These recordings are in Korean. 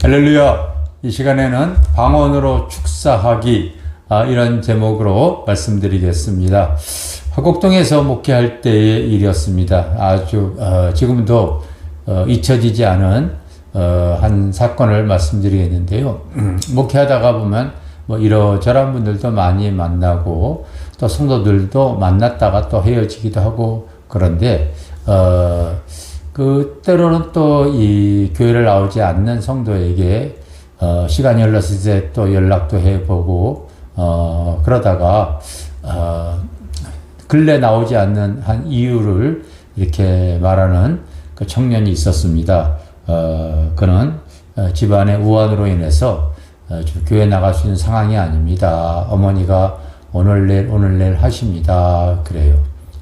할렐루야! 이 시간에는 방언으로 축사하기 아, 이런 제목으로 말씀드리겠습니다. 화곡동에서 목회할 때의 일이었습니다. 아주 어, 지금도 어, 잊혀지지 않은 어, 한 사건을 말씀드리겠는데요. 음, 목회하다가 보면 뭐 이러저런 분들도 많이 만나고 또 성도들도 만났다가 또 헤어지기도 하고 그런데 어, 그 때로는 또 이 교회를 나오지 않는 성도에게 어, 시간이 흘렀을 때 또 연락도 해보고 어, 그러다가 어, 근래 나오지 않는 한 이유를 이렇게 말하는 그 청년이 있었습니다. 어, 그는 어, 집안의 우환으로 인해서 어, 저 교회 나갈 수 있는 상황이 아닙니다. 어머니가 오늘 내일 오늘 내일 하십니다. 그래요.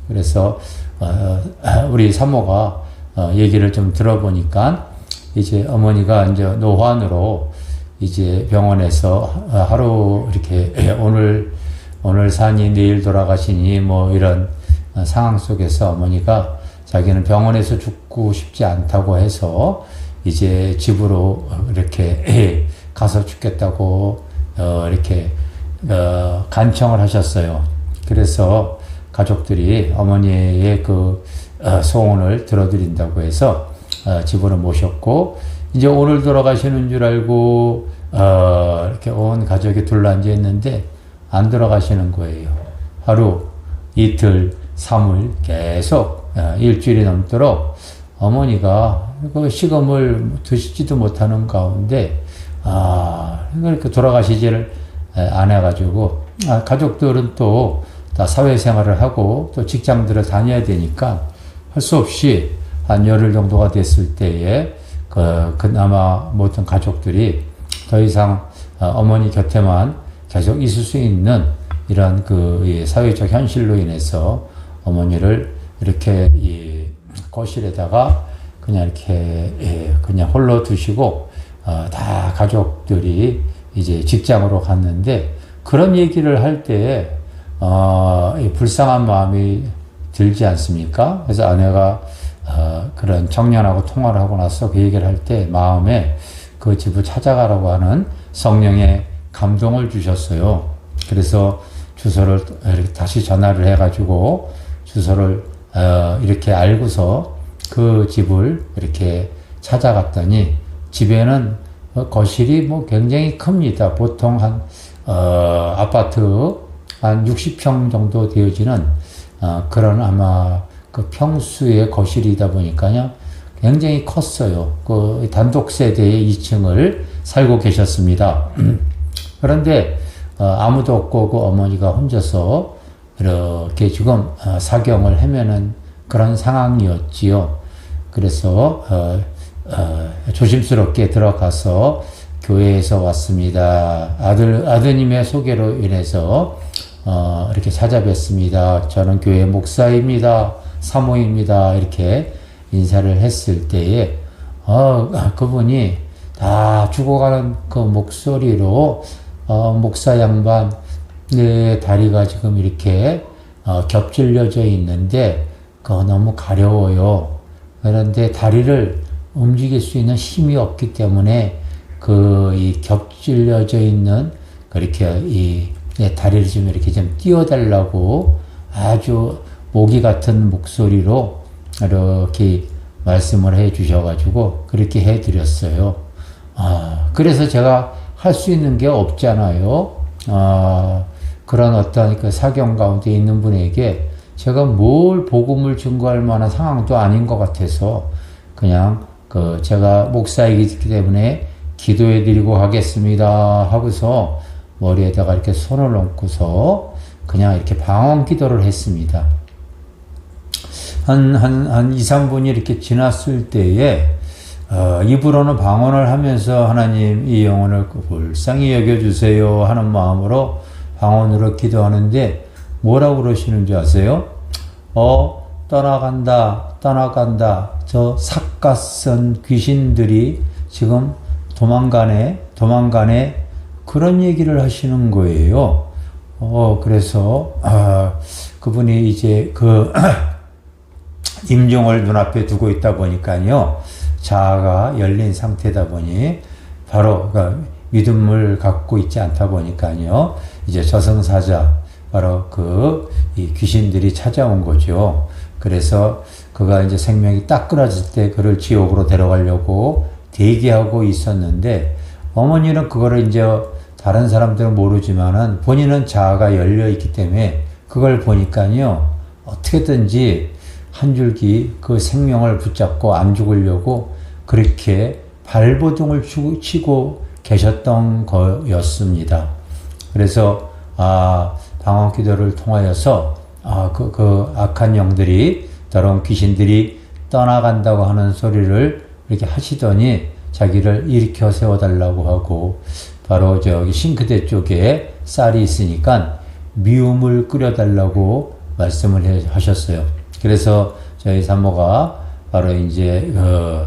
그래서 어, 우리 사모가 어, 얘기를 좀 들어보니까 이제 어머니가 이제 노환으로 이제 병원에서 하루 이렇게 오늘 오늘 사니 내일 돌아가시니 뭐 이런 상황 속에서 어머니가 자기는 병원에서 죽고 싶지 않다고 해서 이제 집으로 이렇게 가서 죽겠다고 어 이렇게 어 간청을 하셨어요. 그래서 가족들이 어머니의 그 어, 소원을 들어드린다고 해서 어, 집으로 모셨고 이제 오늘 돌아가시는 줄 알고 어, 이렇게 온 가족이 둘러앉아 있는데 안 돌아가시는 거예요. 하루, 이틀, 삼일 계속 일주일이 넘도록 어머니가 그 식음을 드시지도 못하는 가운데 아 이렇게 돌아가시지를 안 해가지고 아, 가족들은 또 다 사회생활을 하고 또 직장들을 다녀야 되니까 할 수 없이 한 열흘 정도가 됐을 때에 그 그나마 모든 가족들이 더 이상 어머니 곁에만 계속 있을 수 있는 이런 그 사회적 현실로 인해서 어머니를 이렇게 이 거실에다가 그냥 이렇게 예, 그냥 홀로 두시고 어, 다 가족들이 이제 직장으로 갔는데 그런 얘기를 할때 어, 불쌍한 마음이 들지 않습니까? 그래서 아내가 어, 그런 청년하고 통화를 하고 나서 그 얘기를 할 때 마음에 그 집을 찾아가라고 하는 성령의 감동을 주셨어요. 그래서 주소를 이렇게 다시 전화를 해가지고 주소를 어, 이렇게 알고서 그 집을 이렇게 찾아갔더니 집에는 거실이 뭐 굉장히 큽니다. 보통 한 어, 아파트 한 60평 정도 되어지는 어, 그런 아마 그 평수의 거실이다 보니까요. 굉장히 컸어요. 그 단독 세대의 2층을 살고 계셨습니다. 그런데 어, 아무도 없고 그 어머니가 혼자서 이렇게 지금 어, 사경을 헤매는 그런 상황이었지요. 그래서 어, 어, 조심스럽게 들어가서 교회에서 왔습니다. 아들 아드님의 소개로 인해서 어, 이렇게 찾아뵙습니다. 저는 교회 목사입니다. 사모입니다. 이렇게 인사를 했을 때에 어, 그분이 다 죽어가는 그 목소리로 어, 목사 양반 내 다리가 지금 이렇게 어, 겹질려져 있는데 그거 너무 가려워요. 그런데 다리를 움직일 수 있는 힘이 없기 때문에 그 이 겹질려져 있는 그렇게 이 다리를 좀 이렇게 좀 띄워달라고 아주 모기 같은 목소리로 이렇게 말씀을 해 주셔가지고 그렇게 해 드렸어요. 아, 그래서 제가 할 수 있는 게 없잖아요. 아, 그런 어떤 그 사경 가운데 있는 분에게 제가 뭘 복음을 증거할 만한 상황도 아닌 것 같아서 그냥 그 제가 목사이기 때문에 기도해 드리고 하겠습니다 하고서 머리에다가 이렇게 손을 얹고서 그냥 이렇게 방언 기도를 했습니다. 한, 한, 한 2, 3분이 이렇게 지났을 때에, 어, 입으로는 방언을 하면서 하나님 이 영혼을 불쌍히 여겨주세요 하는 마음으로 방언으로 기도하는데 뭐라고 그러시는 줄 아세요? 어, 떠나간다, 떠나간다. 저 삭갓선 귀신들이 지금 도망가네, 도망가네. 그런 얘기를 하시는 거예요. 어, 그래서, 아, 그분이 이제 그, 임종을 눈앞에 두고 있다 보니까요. 자아가 열린 상태다 보니 바로 그 믿음을 갖고 있지 않다 보니까요. 이제 저승사자 바로 그이 귀신들이 찾아온 거죠. 그래서 그가 이제 생명이 딱 끊어질 때 그를 지옥으로 데려가려고 대기하고 있었는데 어머니는 그거를 이제 다른 사람들은 모르지만은 본인은 자아가 열려 있기 때문에 그걸 보니까요. 어떻게든지 한 줄기 그 생명을 붙잡고 안 죽으려고 그렇게 발버둥을 치고- 계셨던 거였습니다. 그래서 아 방언 기도를 통하여서 아그 그 악한 영들이 더러운 귀신들이 떠나간다고 하는 소리를 이렇게 하시더니 자기를 일으켜 세워달라고 하고 바로 저기 싱크대 쪽에 쌀이 있으니까 미움을 끓여달라고 말씀을 해- 하셨어요. 그래서 저희 사모가 바로 이제 어,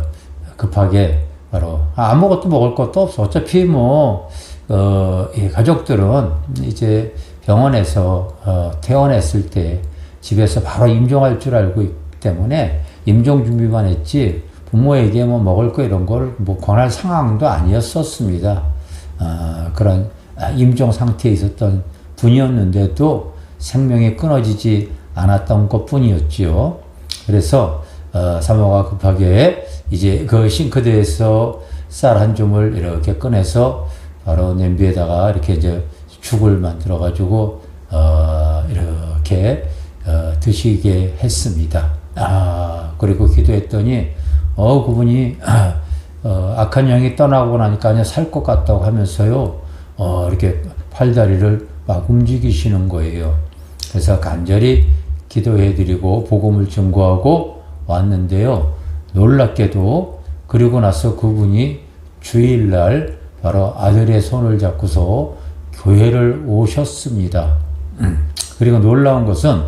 급하게 바로 아무것도 먹을 것도 없어. 어차피 뭐 어, 이 가족들은 이제 병원에서 어, 퇴원했을 때 집에서 바로 임종할 줄 알고 있기 때문에 임종 준비만 했지 부모에게 뭐 먹을 거 이런 걸 뭐 권할 상황도 아니었었습니다. 아, 그런 아, 임종 상태에 있었던 분이었는데도 생명이 끊어지지 않았던 것 뿐이었지요. 그래서 어, 사모가 급하게 이제 그 싱크대에서 쌀 한 줌을 이렇게 꺼내서 바로 냄비에다가 이렇게 이제 죽을 만들어 가지고 어, 이렇게 어, 드시게 했습니다. 아 그리고 기도했더니 어 그분이 어, 악한 영이 떠나고 나니까 그냥 살 것 같다고 하면서요 어, 이렇게 팔다리를 막 움직이시는 거예요. 그래서 간절히 기도해드리고 복음을 증거하고 왔는데요. 놀랍게도 그리고 나서 그분이 주일날 바로 아들의 손을 잡고서 교회를 오셨습니다. 그리고 놀라운 것은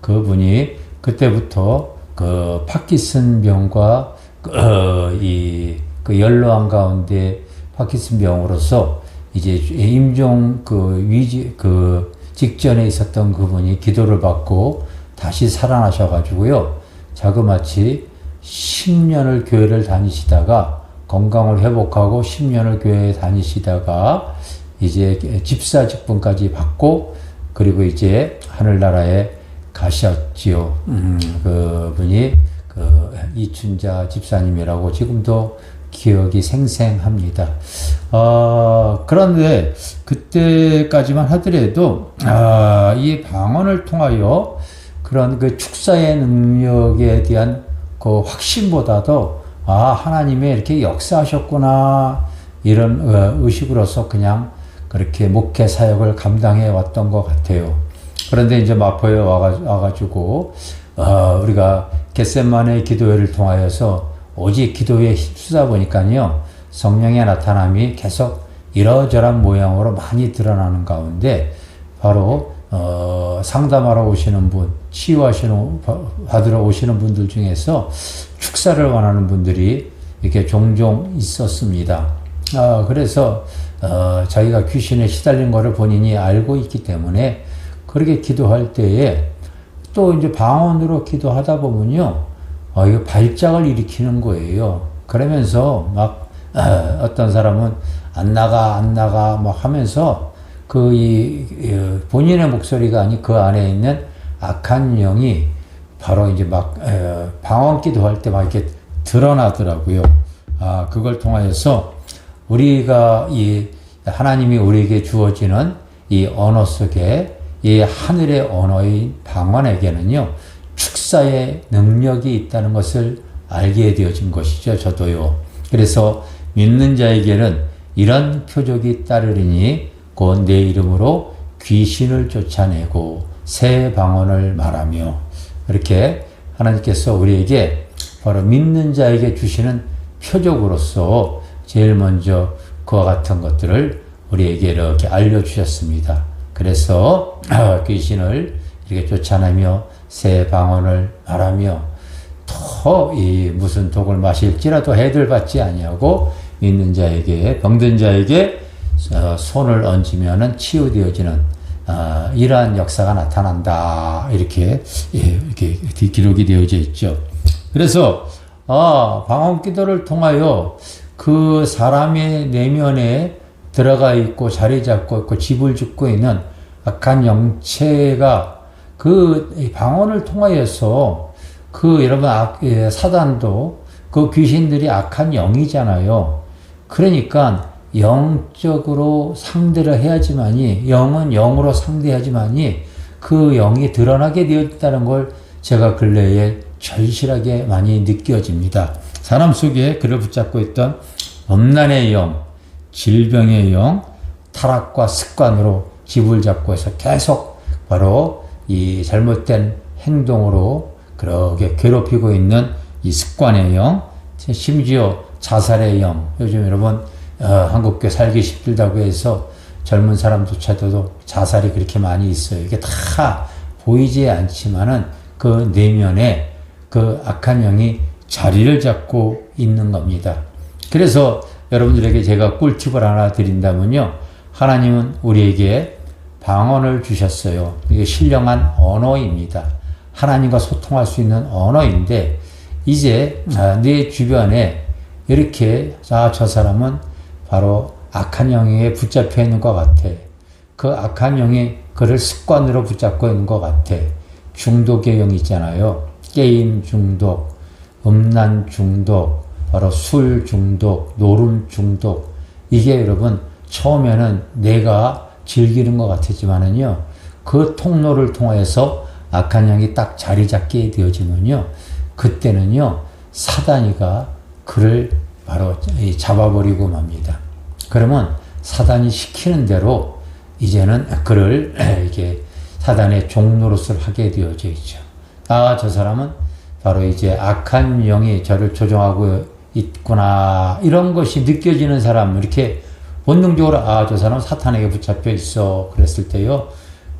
그분이 그때부터 그 파키슨 병과 그, 어, 이그 연로한 가운데 파키슨 병으로서 이제 임종 그 위지 그 직전에 있었던 그분이 기도를 받고 다시 살아나셔 가지고요. 자그마치 10년을 교회를 다니시다가 건강을 회복하고 10년을 교회에 다니시다가 이제 집사 직분까지 받고 그리고 이제 하늘나라에 가셨지요. 음, 그분이 그 이춘자 집사님이라고 지금도 기억이 생생합니다. 어, 그런데 그때까지만 하더라도 아, 이 방언을 통하여 그런 그 축사의 능력에 대한 그 확신보다도 아 하나님의 이렇게 역사하셨구나 이런 어, 의식으로서 그냥 그렇게 목회 사역을 감당해 왔던 것 같아요. 그런데 이제 마포에 와가, 와가지고 어, 우리가 겟셋만의 기도회를 통하여서 오직 기도에 힘쓰다 보니까요 성령의 나타남이 계속 이러저런 모양으로 많이 드러나는 가운데 바로 어, 상담하러 오시는 분, 치유하시는 받으러 오시는 분들 중에서 축사를 원하는 분들이 이렇게 종종 있었습니다. 아, 그래서 어, 자기가 귀신에 시달린 것을 본인이 알고 있기 때문에 그렇게 기도할 때에 또 이제 방언으로 기도하다 보면요, 어, 이거 발작을 일으키는 거예요. 그러면서 막 어, 어떤 사람은 안 나가 안 나가 막 하면서 그 이 본인의 목소리가 아니 그 안에 있는 악한 영이 바로 이제 막 에, 방언 기도할 때 막 이렇게 드러나더라고요. 아 그걸 통하여서 우리가 이 하나님이 우리에게 주어지는 이 언어 속에 이 하늘의 언어인 방언에게는요 축사의 능력이 있다는 것을 알게 되어진 것이죠. 저도요. 그래서 믿는 자에게는 이런 표적이 따르리니 곧 내 이름으로 귀신을 쫓아내고 새 방언을 말하며 이렇게 하나님께서 우리에게 바로 믿는 자에게 주시는 표적으로서 제일 먼저 그와 같은 것들을 우리에게 이렇게 알려주셨습니다. 그래서 귀신을 이렇게 쫓아내며 새 방언을 말하며 더 이 무슨 독을 마실지라도 해들 받지 아니하고 믿는 자에게 병든 자에게 어, 손을 얹으면은 치유되어지는 어, 이러한 역사가 나타난다 이렇게 예, 이렇게 기록이 되어져 있죠. 그래서 아 방언 기도를 통하여 그 사람의 내면에 들어가 있고 자리 잡고 있고 집을 짓고 있는 악한 영체가 그이 방언을 통하여서 그 여러분 악, 예, 사단도 그 귀신들이 악한 영이잖아요. 그러니까 영적으로 상대를 해야지만이 영은 영으로 상대하지만이 그 영이 드러나게 되었다는 걸 제가 근래에 절실하게 많이 느껴집니다. 사람 속에 그를 붙잡고 있던 엄난의 영, 질병의 영, 타락과 습관으로 집을 잡고 해서 계속 바로 이 잘못된 행동으로 그렇게 괴롭히고 있는 이 습관의 영, 심지어 자살의 영. 요즘 여러분 어, 한국교 살기 힘들다고 해서 젊은 사람조차도 자살이 그렇게 많이 있어요. 이게 다 보이지 않지만은 그 내면에 그 악한 영이 자리를 잡고 있는 겁니다. 그래서 여러분들에게 제가 꿀팁을 하나 드린다면요. 하나님은 우리에게 방언을 주셨어요. 이게 신령한 언어입니다. 하나님과 소통할 수 있는 언어인데, 이제 아, 내 주변에 이렇게, 아, 저 사람은 바로 악한 영에 붙잡혀 있는 것 같아. 그 악한 영이 그를 습관으로 붙잡고 있는 것 같아. 중독의 영이 있잖아요. 게임 중독, 음란 중독, 바로 술 중독, 노름 중독. 이게 여러분, 처음에는 내가 즐기는 것 같았지만은요, 그 통로를 통해서 악한 영이 딱 자리 잡게 되어지면요, 그때는요, 사단이가 그를 바로 잡아버리고 맙니다. 그러면 사단이 시키는 대로 이제는 그를 이렇게 사단의 종로로서 하게 되어져 있죠. 아, 저 사람은 바로 이제 악한 영이 저를 조종하고 있구나. 이런 것이 느껴지는 사람, 이렇게 본능적으로, 아, 저 사람은 사탄에게 붙잡혀 있어. 그랬을 때요.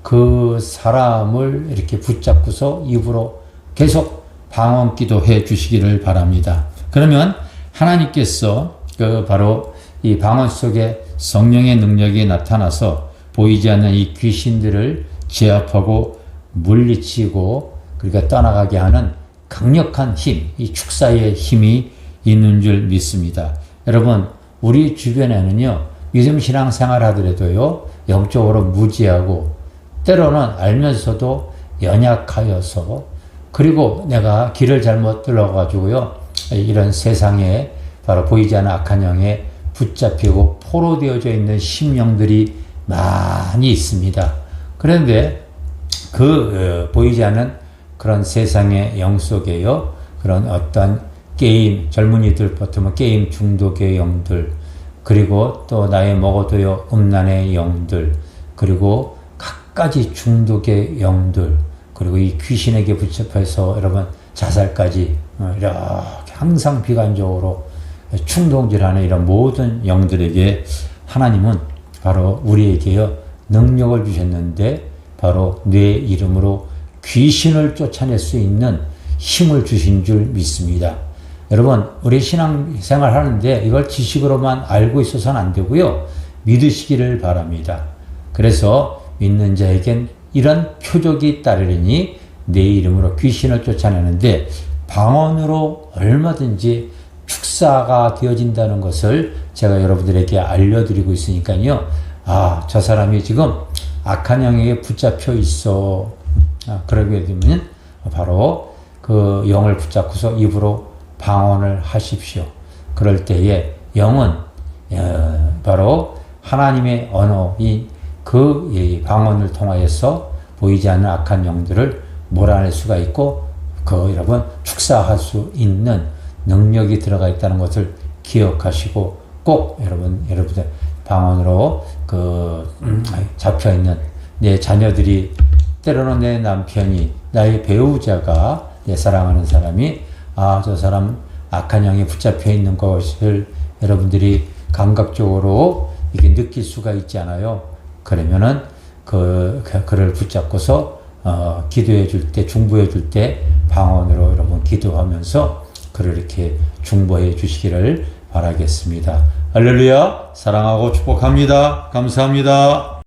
그 사람을 이렇게 붙잡고서 입으로 계속 방언 기도해 주시기를 바랍니다. 그러면 하나님께서 그 바로 이 방언 속에 성령의 능력이 나타나서 보이지 않는 이 귀신들을 제압하고 물리치고 그러니까 떠나가게 하는 강력한 힘, 이 축사의 힘이 있는 줄 믿습니다. 여러분, 우리 주변에는요, 믿음 신앙 생활 하더라도요, 영적으로 무지하고, 때로는 알면서도 연약하여서, 그리고 내가 길을 잘못 들어가지고요, 이런 세상에 바로 보이지 않는 악한 영에 붙잡히고 포로되어져 있는 심령들이 많이 있습니다. 그런데 그 어, 보이지 않는 그런 세상의 영 속에요. 그런 어떤 게임, 젊은이들 보통 게임 중독의 영들, 그리고 또 나이 먹어도요, 음란의 영들, 그리고 각가지 중독의 영들, 그리고 이 귀신에게 붙잡혀서 여러분 자살까지 어, 이렇게 항상 비관적으로 충동질하는 이런 모든 영들에게 하나님은 바로 우리에게요 능력을 주셨는데 바로 내 이름으로 귀신을 쫓아낼 수 있는 힘을 주신 줄 믿습니다. 여러분, 우리 신앙생활 하는데 이걸 지식으로만 알고 있어서는 안 되고요. 믿으시기를 바랍니다. 그래서 믿는 자에겐 이런 표적이 따르리니 내 이름으로 귀신을 쫓아내는데 방언으로 얼마든지 축사가 되어진다는 것을 제가 여러분들에게 알려드리고 있으니까요. 아, 저 사람이 지금 악한 영에게 붙잡혀 있어. 아, 그러게 되면 바로 그 영을 붙잡고서 입으로 방언을 하십시오. 그럴 때에 영은 어, 바로 하나님의 언어인 그 방언을 통하여서 보이지 않는 악한 영들을 몰아낼 수가 있고 그 여러분 축사할 수 있는 능력이 들어가 있다는 것을 기억하시고 꼭 여러분 여러분들 방언으로 그 음, 잡혀 있는 내 자녀들이 때로는 내 남편이 나의 배우자가 내 사랑하는 사람이 아 저 사람 악한 영에 붙잡혀 있는 것을 여러분들이 감각적으로 이게 느낄 수가 있잖아요. 그러면은 그, 그 그를 붙잡고서 어, 기도해 줄 때, 중보해 줄 때 방언으로 여러분 기도하면서 그를 이렇게 중보해 주시기를 바라겠습니다. 할렐루야! 사랑하고 축복합니다. 감사합니다.